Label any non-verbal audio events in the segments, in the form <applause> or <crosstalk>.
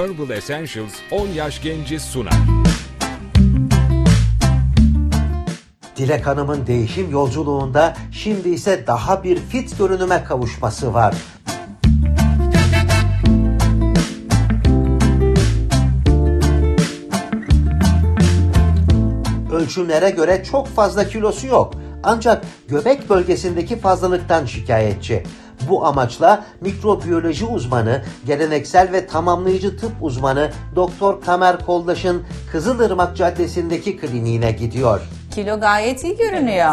Herbal Essentials 10 yaş genci sunar. Dilek Hanım'ın değişim yolculuğunda şimdi ise daha bir fit görünüme kavuşması var. Ölçümlere göre çok fazla kilosu yok. Ancak göbek bölgesindeki fazlalıktan şikayetçi. Bu amaçla mikrobiyoloji uzmanı, geleneksel ve tamamlayıcı tıp uzmanı Doktor Kamer Koldaş'ın Kızılırmak Caddesi'ndeki kliniğine gidiyor. Kilo gayet iyi görünüyor.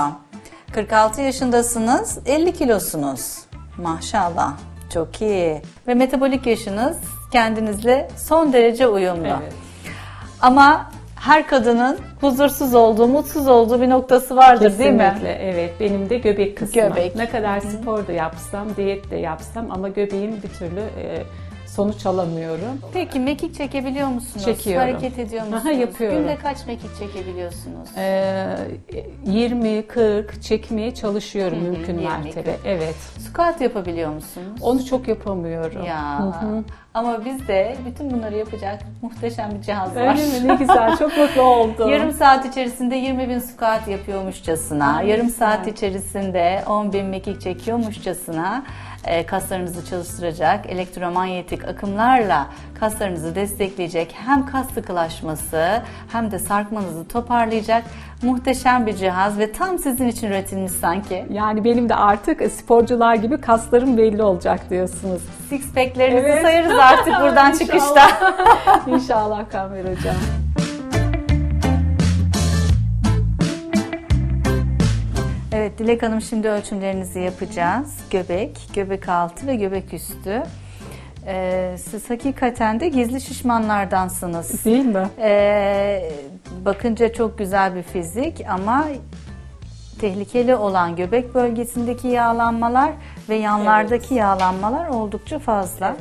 46 yaşındasınız, 50 kilosunuz. Maşallah. Çok iyi. Ve metabolik yaşınız kendinizle son derece uyumlu. Evet. Ama her kadının huzursuz olduğu, mutsuz olduğu bir noktası vardır değil mi? Kesinlikle evet benim de göbek kısmı. Göbek. Ne kadar spor da yapsam, diyet de yapsam ama göbeğim bir türlü e, sonuç alamıyorum. Peki mekik çekebiliyor musunuz? Çekiyorum. Hareket ediyor musunuz? Aha, yapıyorum. Günde kaç mekik çekebiliyorsunuz? E, 20 40 çekmeye çalışıyorum Hı hı, mümkün 20, mertebe. 40. Evet. Squat yapabiliyor musunuz? Onu çok yapamıyorum. Ya. Hı hı. Ama bizde bütün bunları yapacak muhteşem bir cihaz var. Öyle mi? Ne güzel. Çok mutlu oldum. <laughs> Yarım saat içerisinde 20 bin squat yapıyormuşçasına, Ay, yarım güzel. saat içerisinde 10 bin mekik çekiyormuşçasına e, kaslarınızı çalıştıracak, elektromanyetik akımlarla kaslarınızı destekleyecek hem kas sıkılaşması hem de sarkmanızı toparlayacak muhteşem bir cihaz ve tam sizin için üretilmiş sanki. Yani benim de artık sporcular gibi kaslarım belli olacak diyorsunuz. Six pack'lerinizi Evet. sayarız artık buradan <laughs> çıkışta. İnşallah Kamer Hocam. Evet Dilek Hanım şimdi ölçümlerinizi yapacağız. Göbek, göbek altı ve göbek üstü. Ee, siz hakikaten de gizli şişmanlardansınız. Değil mi? Ee, bakınca çok güzel bir fizik ama tehlikeli olan göbek bölgesindeki yağlanmalar ve yanlardaki yağlanmalar oldukça fazla.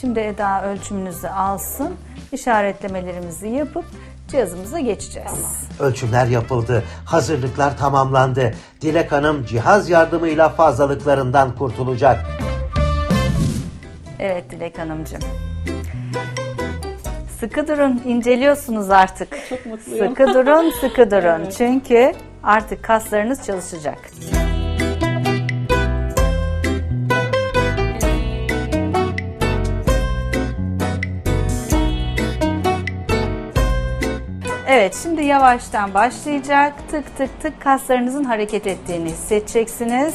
Şimdi Eda ölçümünüzü alsın, işaretlemelerimizi yapıp cihazımıza geçeceğiz. Ölçümler yapıldı, hazırlıklar tamamlandı. Dilek Hanım cihaz yardımıyla fazlalıklarından kurtulacak. Evet Dilek Hanımcığım. Sıkı durun, inceliyorsunuz artık. Çok mutluyum. Sıkı durun, sıkı durun. <laughs> Evet. Çünkü artık kaslarınız çalışacak. Evet, şimdi yavaştan başlayacak. Tık tık tık kaslarınızın hareket ettiğini hissedeceksiniz.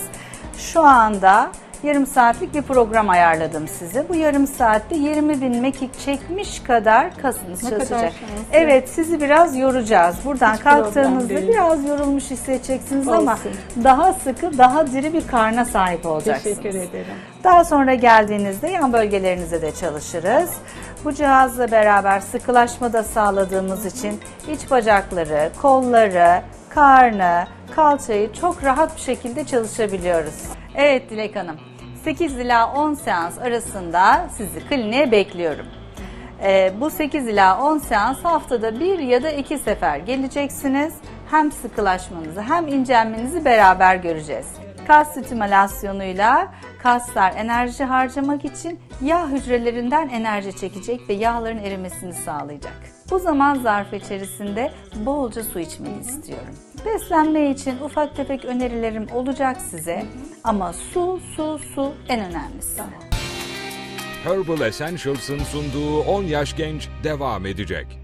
Şu anda yarım saatlik bir program ayarladım size. Bu yarım saatte 20 bin mekik çekmiş kadar kasınız Ne kadar çalışacak. şanslı. Evet, sizi biraz yoracağız. Buradan Hiç kalktığınızda biraz yorulmuş hissedeceksiniz ama Olsun. daha sıkı, daha diri bir karna sahip olacaksınız. Teşekkür ederim. Daha sonra geldiğinizde yan bölgelerinize de çalışırız. Bu cihazla beraber sıkılaşma da sağladığımız için iç bacakları, kolları, karnı, kalçayı çok rahat bir şekilde çalışabiliyoruz. Evet Dilek Hanım, 8 ila 10 seans arasında sizi kliniğe bekliyorum. Ee, bu 8 ila 10 seans haftada bir ya da iki sefer geleceksiniz. Hem sıkılaşmanızı hem incelmenizi beraber göreceğiz. Kas stimülasyonuyla kaslar enerji harcamak için yağ hücrelerinden enerji çekecek ve yağların erimesini sağlayacak. Bu zaman zarfı içerisinde bolca su içmeni istiyorum. Beslenme için ufak tefek önerilerim olacak size ama su, su, su en önemlisi. Herbal Essentials'ın sunduğu 10 yaş genç devam edecek.